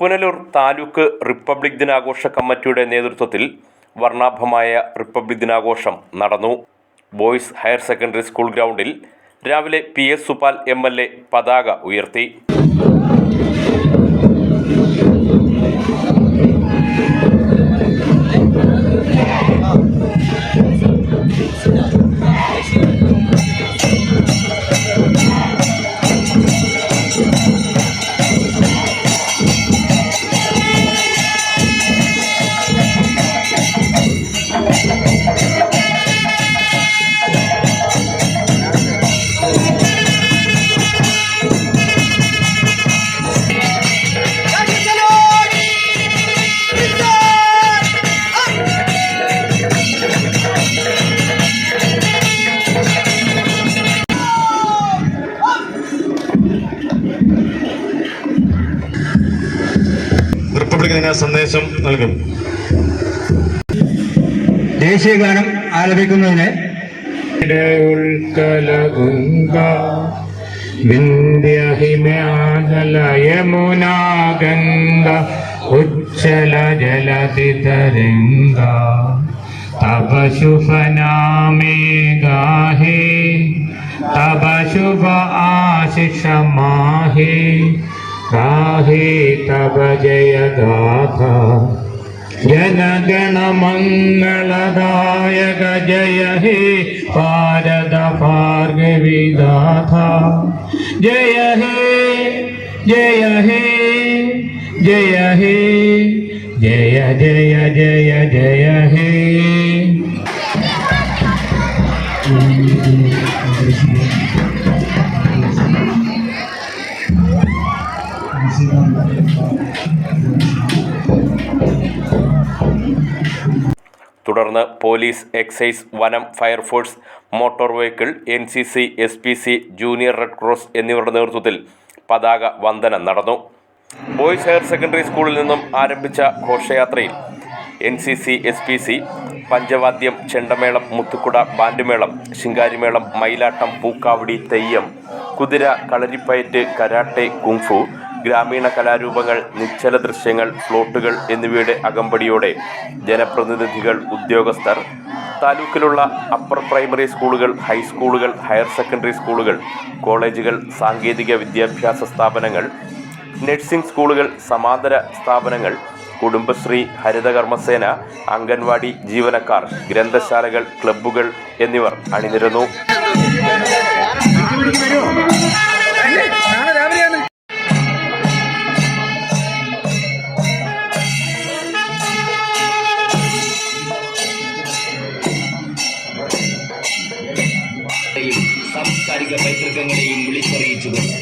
Punalur taluk republic ദിനാഘോഷ കമ്മിറ്റിയുടെ നേതൃത്വത്തിൽ വർണാഭമായ റിപ്പബ്ലിക് ദിനാഘോഷം നടന്നു. ബോയ്സ് ഹയർ സെക്കൻഡറി സ്കൂൾ ഗ്രൗണ്ടിൽ രാവിലെ P S Supal M L A പതാക ഉയർത്തി. സന്ദേശം നൽകും ദേശീയ ഗാനം ആലപിക്കുന്നതിന് ഉൽക്കലഗംഗ വിന്ധ്യഹിമാചല യമുനാ ഗംഗ ഉജ്ജല ഗാഹേ തവ ശുഭ ആശിഷ മാഹേ ഗാഹേ का तय गाथा? जन गण मंगलदायक जय हे पारदभार्गविदाथा जय हे जय हे जय हे, जय जय जय जय हे। Thank you. തുടർന്ന് പോലീസ് എക്സൈസ് വനം fire force motor vehicle N C C S P C junior red cross എന്നിവരുടെ നേതൃത്വത്തിൽ പതാക വന്ദനം നടന്നു. ബോയ്സ് ഹയർ സെക്കൻഡറി സ്കൂളിൽ നിന്നും ആരംഭിച്ച ഘോഷയാത്രയിൽ N C C S P C പഞ്ചവാദ്യം ചെണ്ടമേളം മുത്തുക്കുട ബാൻഡുമേളം ശിങ്കാരിമേളം മയിലാട്ടം പൂക്കാവടി തെയ്യം കുതിര കളരിപ്പയറ്റ് കരാട്ടെ കുങ്ഫു ഗ്രാമീണ കലാരൂപങ്ങൾ നിശ്ചല ദൃശ്യങ്ങൾ ഫ്ലോട്ടുകൾ എന്നിവയുടെ അകമ്പടിയോടെ ജനപ്രതിനിധികൾ ഉദ്യോഗസ്ഥർ താലൂക്കിലുള്ള അപ്പർ പ്രൈമറി സ്കൂളുകൾ ഹൈസ്കൂളുകൾ ഹയർ സെക്കൻഡറി സ്കൂളുകൾ കോളേജുകൾ സാങ്കേതിക വിദ്യാഭ്യാസ സ്ഥാപനങ്ങൾ നഴ്സിംഗ് സ്കൂളുകൾ സമാന്തര സ്ഥാപനങ്ങൾ കുടുംബശ്രീ ഹരിതകർമ്മസേന അംഗൻവാടി ജീവനക്കാർ ഗ്രന്ഥശാലകൾ ക്ലബ്ബുകൾ എന്നിവർ അണിനിരന്നു. സാംസ്കാരിക പൈതൃകങ്ങളെയും വിളിച്ചറിയിച്ചുകൊണ്ട്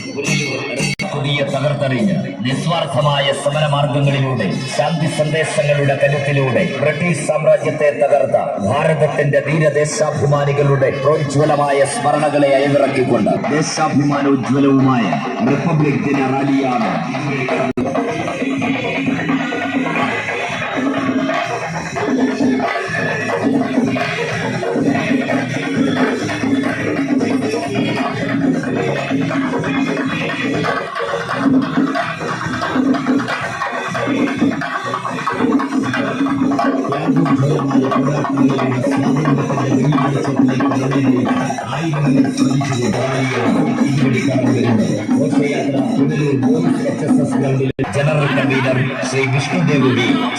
പുതിയ തകർത്തെറിഞ്ഞ് നിസ്വാർത്ഥമായ സമരമാർഗങ്ങളിലൂടെ ശാന്തി സന്ദേശങ്ങളുടെ കരുത്തിലൂടെ ബ്രിട്ടീഷ് സാമ്രാജ്യത്തെ തകർത്ത ഭാരതത്തിന്റെ ധീരദേശാഭിമാനികളുടെ പ്രോജ്വലമായ സ്മരണകളെ അയവിറക്കിക്കൊണ്ട് ദേശാഭിമാനോജ്വലവുമായ റിപ്പബ്ലിക് ദിന റാലിയാണ്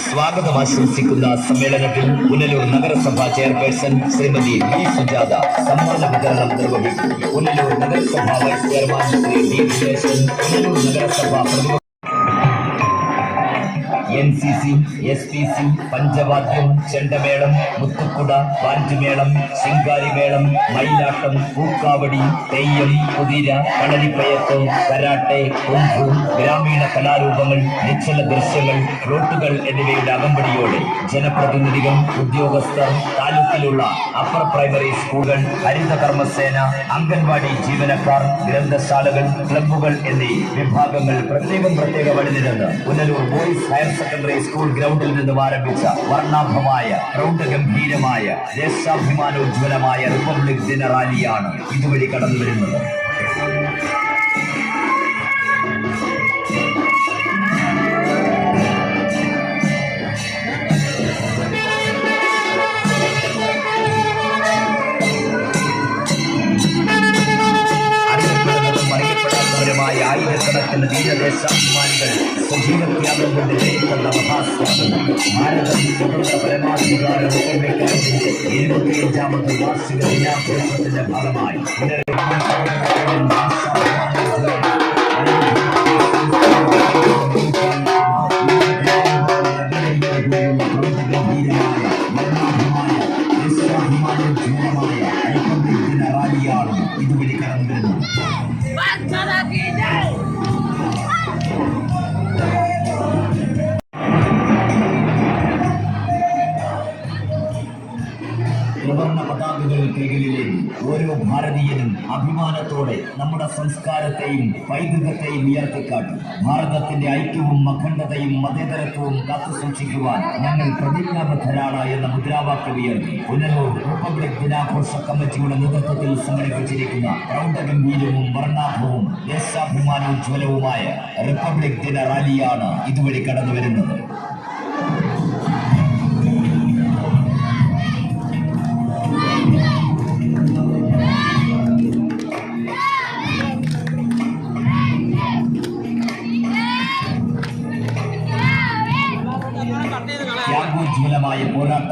സ്വാഗതം ആശംസിക്കുന്ന സമ്മേളനത്തിൽ പുനലൂർ നഗരസഭാ ചെയർപേഴ്സൺ ശ്രീമതി വി സുജാത സമ്മാന വിതരണം നിർവഹിക്കും പുനലൂർ നഗരസഭാ vice chairman Shri D Dineshan Punalur നഗരസഭാ പ്രതിനിധി N C C S P C പഞ്ചവാദ്യം ചെണ്ടമേളം മുത്തുക്കുട പാഞ്ചുമേളം ശിങ്കാരിമേളം മയിലാട്ടം പൂക്കാവടി തെയ്യം കുതിര കളരിപ്പയത്ത് കരാട്ടെ കുംഫു ഗ്രാമീണ കലാരൂപങ്ങൾ നിശ്ചല ദൃശ്യങ്ങൾ റോട്ടുകൾ എന്നിവയുടെ അകമ്പടിയോടെ ജനപ്രതിനിധികൾ ഉദ്യോഗസ്ഥർ താലൂക്കിലുള്ള അപ്പർ പ്രൈമറി സ്കൂളുകൾ ഹരിതകർമ്മസേന അംഗൻവാടി ജീവനക്കാർ ഗ്രന്ഥശാലകൾ ക്ലബ്ബുകൾ എന്നീ വിഭാഗങ്ങൾ പ്രത്യേകം പ്രത്യേകം അണിനിരന്ന് Punalur boys higher secondary school ഗ്രൗണ്ടിൽ നിന്നും ആരംഭിച്ച വർണാഭമായ പ്രൗഢഗംഭീരമായ ദേശാഭിമാനോജ്വലമായ റിപ്പബ്ലിക് ദിന റാലിയാണ് ഇതുവഴി കടന്നു വരുന്നത് വാർഷിക ദിനാഘോഷത്തിന്റെ ഭാഗമായി റാലിയാണ് ത്രിവർണ പതാകകൾ കൈകളിലേക്ക് ഓരോ ഭാരതീയനും അഭിമാനത്തോടെ നമ്മുടെ സംസ്കാരത്തെയും പൈതൃകത്തെയും ഉയർത്തിക്കാട്ടി. ഭാരതത്തിന്റെ ഐക്യവും അഖണ്ഡതയും മതേതരത്വവും കാത്തു സൂക്ഷിക്കുവാൻ ഞങ്ങൾ പ്രതിജ്ഞാബദ്ധരാണ് എന്ന മുദ്രാവാക്യം ഉയർത്തി. പുനലൂർ റിപ്പബ്ലിക് ദിനാഘോഷ കമ്മിറ്റിയുടെ നേതൃത്വത്തിൽ സംഘടിപ്പിച്ചിരിക്കുന്ന പ്രൗഢഗംഭീരവും വർണാഭവും ദേശാഭിമാനോജ്വലവുമായ റിപ്പബ്ലിക് ദിന റാലിയാണ് ഇതുവഴി കടന്നു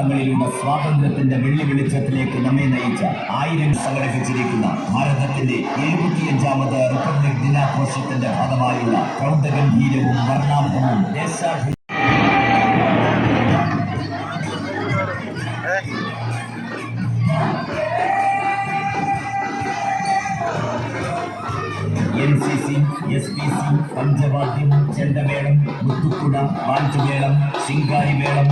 പോരാട്ടങ്ങളിലൂടെ സ്വാതന്ത്ര്യത്തിന്റെ വെള്ളി വെളിച്ചത്തിലേക്ക് നമ്മെ നയിച്ച ആയിരം സംഘടിപ്പിച്ചിരിക്കുന്ന ഭാരതത്തിന്റെ എഴുപത്തിയഞ്ചാമത് റിപ്പബ്ലിക് ദിനാഘോഷത്തിന്റെ ഭാഗമായുള്ള പ്രൗഢഗംഭീരവും വർണാഭവും എൻ സി സി ചെണ്ടമേളം മുത്തുക്കുട വാഞ്ചുമേളം ശിങ്കാരിമേളം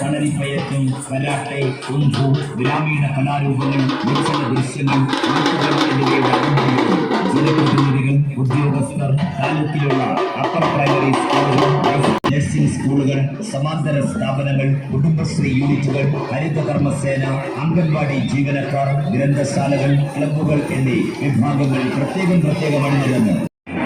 കളരിപ്പയറ്റും കരാട്ടെ കുംഫു ഗ്രാമീണ കലാരൂപങ്ങൾ ദൃശ്യങ്ങൾ എന്നിവയുടെ സമാന്തര സ്ഥാപനങ്ങൾ കുടുംബശ്രീ യൂണിറ്റുകൾ ഹരിതകർമ്മസേന അംഗൻവാടി ജീവനക്കാർ ഗ്രന്ഥശാലകൾ ക്ലബ്ബുകൾ എന്നീ വിഭാഗങ്ങൾ പ്രത്യേകം പ്രത്യേകം അണിനിരന്ന്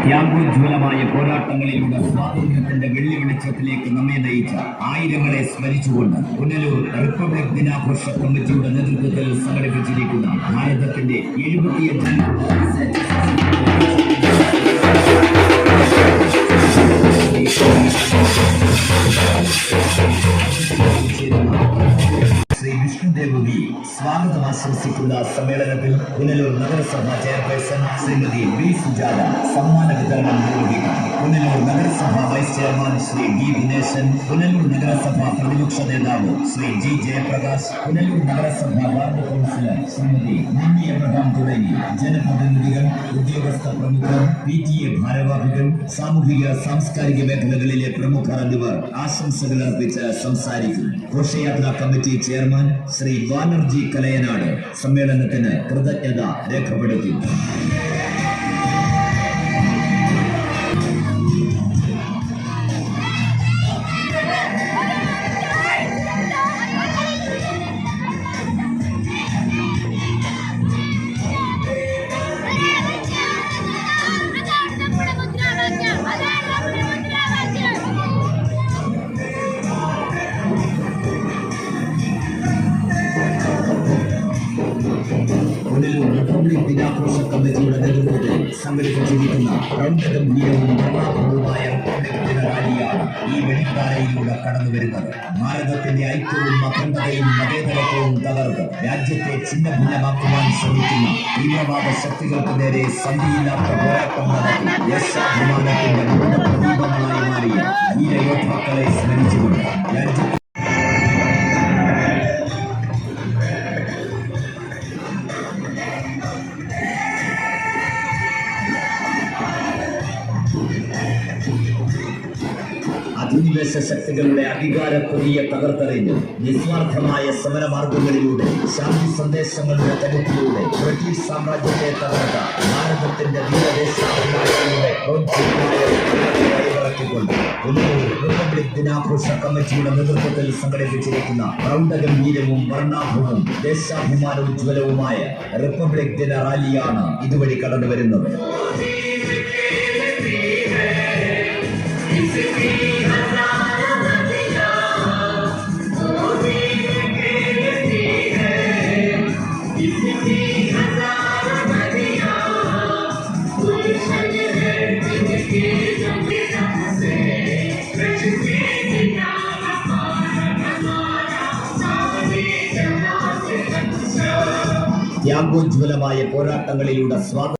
ത്യാഗോജ്വലമായ പോരാട്ടങ്ങളിലൂടെ സ്വാതന്ത്ര്യത്തിന്റെ വെള്ളി വെളിച്ചത്തിലേക്ക് നമ്മെ നയിച്ച ആയിരങ്ങളെ സ്മരിച്ചുകൊണ്ട് പുനലൂർ റിപ്പബ്ലിക് ദിനാഘോഷ കമ്മിറ്റിയുടെ നേതൃത്വത്തിൽ സംഘടിപ്പിച്ചിരിക്കുന്ന ഭാരതത്തിന്റെ എഴുപത്തിയഞ്ചാം ആശംസിക്കുന്ന സമ്മേളനത്തിൽ പുനലൂർ നഗരസഭ ചെയർപേഴ്സൺ ശ്രീമതി ബി സുജാത സമ്മാന വിതരണം നിർവഹിക്കും പുനലൂർ നഗരസഭ vice chairman Shri D Dineshan Punalur നഗരസഭ പ്രതിപക്ഷ നേതാവ് ശ്രീ ജി. ജയപ്രകാശ് പുനലൂർ നഗരസഭ വാർഡ് കൗൺസിലർ ശ്രീമതി മിന്നി എബ്രഹാം തുടങ്ങി. ജനപ്രതിനിധികൾ ഉദ്യോഗസ്ഥ പ്രമുഖർ പി. ടി. എ ഭാരവാഹികൾ സാമൂഹിക സാംസ്കാരിക മേഖലകളിലെ പ്രമുഖർ എന്നിവർ ആശംസകൾ അർപ്പിച്ച് സംസാരിക്കും. ഘോഷയാത്രാ കമ്മിറ്റി ചെയർമാൻ ശ്രീ വാനർജി കലയനാട്. സമ്മേളനത്തിന് കൃതജ്ഞത രേഖപ്പെടുത്തി. പ്രൗഢഗംഭീരവും വർണാഭവുമായ റിപ്പബ്ലിക് ദിന റാലിയാണ് ഈ വെളിപ്പാറയിലൂടെ കടന്നു വരുന്നത് ഭാരതത്തിന്റെ ഐക്യവും അഖണ്ഡതയും മതേതരത്വവും തകർത്ത് രാജ്യത്തെ ചിഹ്ന ഭിന്നമാക്കുവാൻ ശ്രമിക്കുന്ന തീവ്രവാദ ശക്തികൾക്ക് നേരെ സന്ധിയില്ലാത്ത പോരാട്ടം നടത്തി. ദേശാഭിമാനത്തിന്റെ മൂന്ന പ്രതീപങ്ങളായി മാറിയ വീരയോദ്ധാക്കളെ സ്മരിച്ചുകൊണ്ട് രാജ്യത്തെ അധിനിവേശ ശക്തികളുടെ അധികാര കൊടിയെ തകർത്തെറിഞ്ഞ് നിസ്വാർത്ഥമായ സമരമാർഗങ്ങളിലൂടെ ശാന്തി സന്ദേശങ്ങളുടെ കരുത്തിലൂടെ ബ്രിട്ടീഷ് സാമ്രാജ്യത്തെ തകർത്ത ഭാരതത്തിന്റെ കൈവറക്കിക്കൊണ്ട് പുനലൂർ റിപ്പബ്ലിക് ദിനാഘോഷ കമ്മിറ്റിയുടെ നേതൃത്വത്തിൽ സംഘടിപ്പിച്ചിരിക്കുന്ന പ്രൗഢഗംഭീരവും വർണാഭവും ദേശാഭിമാനോജ്വലവുമായ റിപ്പബ്ലിക് ദിന റാലിയാണ് ഇതുവഴി കടന്നു വരുന്നത് ത്യാഗോജ്വലമായ പോരാട്ടങ്ങളിലൂടെ സ്വാഗതം.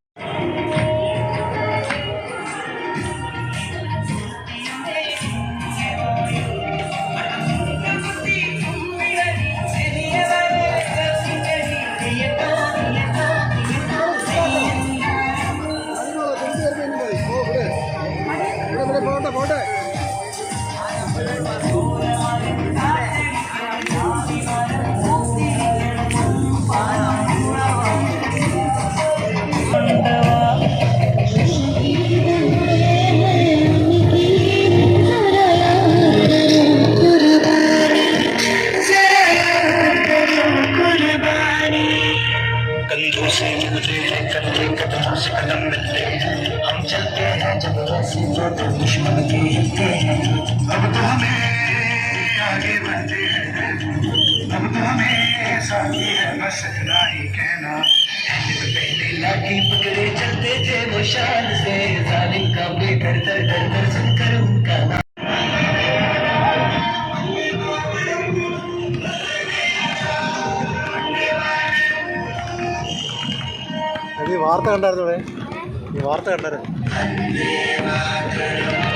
कंधों जब ऐसे जो तो दुश्मन के हिलते हैं अब तो हमें आगे बढ़ते हैं अब तो हमें साथी है बस इतना ही कहना पहले तो पहले लाठी पकड़े चलते थे वो शान से जालिम का बेकर दर दर दर सुनकर उनका नाम ഈ വാർത്ത കണ്ടായിരുന്നു ഇവിടെ ഈ വാർത്ത കണ്ടായിരുന്നു Vande Mataram.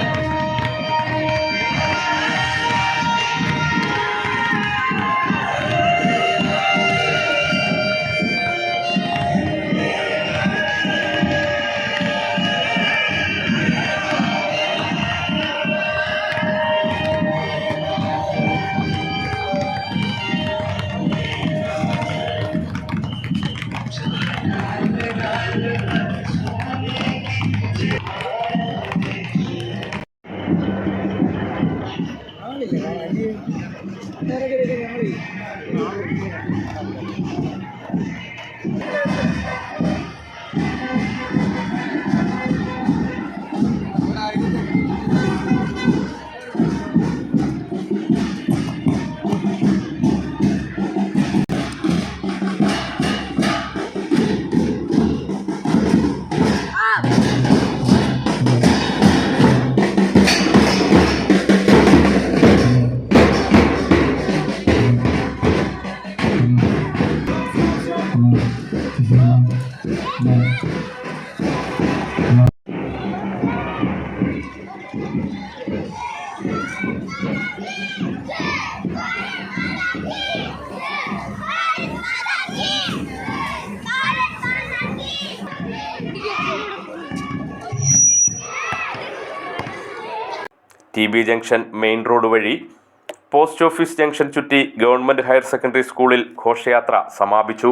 T B junction main road വഴി പോസ്റ്റ് ഓഫീസ് ജംഗ്ഷൻ ചുറ്റി ഗവൺമെന്റ് ഹയർ സെക്കൻഡറി സ്കൂളിൽ ഘോഷയാത്ര സമാപിച്ചു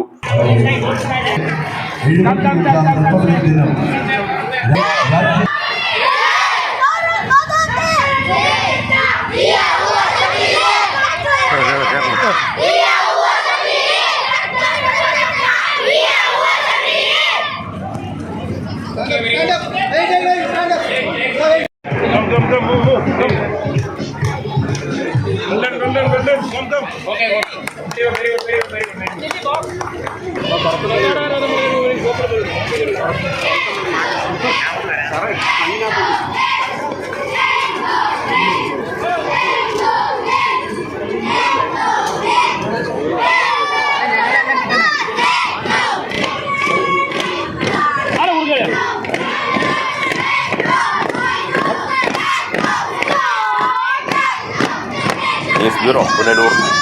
Yes, Bureau, Punedur.